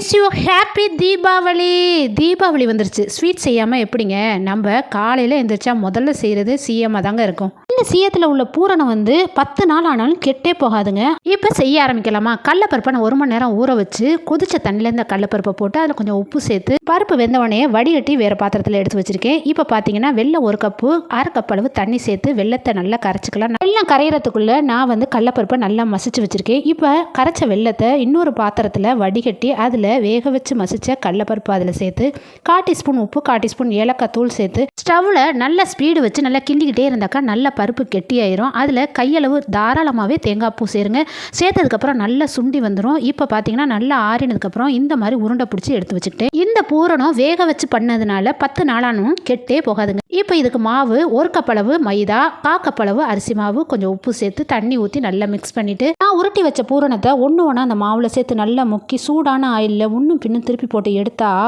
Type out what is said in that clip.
Wish you happy Deepavali Deepavali வந்துருச்சு. Sweet செய்யாமல் எப்படிங்க? நம்ம காலையில் எழுந்திரிச்சா முதல்ல செய்கிறது சீயமாக தாங்க இருக்கும். இந்த சீயத்தில் உள்ள பூரணம் வந்து பத்து நாள் ஆனாலும் கெட்டே போகாதுங்க. இப்போ செய்ய ஆரம்பிக்கலாமா? கடலப்பருப்பை நான் ஒரு மணி நேரம் ஊற வச்சு கொதிச்ச தண்ணியில் இந்த கடலப்பருப்பை போட்டு அதில் கொஞ்சம் உப்பு சேர்த்து பருப்பு வெந்தவொடனே வடிகட்டி வேறு பாத்திரத்தில் எடுத்து வச்சுருக்கேன். இப்போ பார்த்தீங்கன்னா வெள்ளம் ஒரு கப்பு அரை கப் அளவு தண்ணி சேர்த்து வெள்ளத்தை நல்லா கரைச்சிக்கலாம். வெள்ளம் கரையிறதுக்குள்ளே நான் வந்து கடலப்பருப்பை நல்லா மசிச்சு வச்சுருக்கேன். இப்போ கரைச்ச வெள்ளத்தை இன்னொரு பாத்திரத்தில் வடிகட்டி அதில் வேக வச்சு மசிச்ச கடலப்பருப்பு அதில் சேர்த்து கால் டீஸ்பூன் உப்பு கால் டீஸ்பூன் ஏலக்காய் தூள் சேர்த்து ஸ்டவ்வில் நல்ல ஸ்பீடு வச்சு நல்லா கிண்டிக்கிட்டே இருந்தாக்கா நல்ல பருப்பு கெட்டியாயிரும். அதில் கையளவு தாராளமாகவே தேங்காய் பூ சேருங்க. சேர்த்ததுக்கப்புறம் நல்லா சுண்டி வந்துடும் இப்போ பார்த்தீங்கன்னா நல்லா ஆறினதுக்கப்புறம் இந்த மாதிரி உருண்டை பிடிச்சி எடுத்து வச்சுக்கிட்டேன். இந்த பூரணம் வேக வச்சு பண்ணதுனால பத்து நாளானும் கெட்டே போகாதுங்க. இப்போ இதுக்கு மாவு ஒரு கப்பளவு மைதா கா கப்பளவு அரிசி மாவு கொஞ்சம் உப்பு சேர்த்து தண்ணி ஊற்றி நல்லா மிக்ஸ் பண்ணிவிட்டு நான் உருட்டி வச்ச பூரணத்தை ஒன்று ஒன்றா அந்த மாவில் சேர்த்து நல்லா முக்கி சூடான ஆயிலில் ஒன்றும் பின்னும் திருப்பி போட்டு எடுத்தால்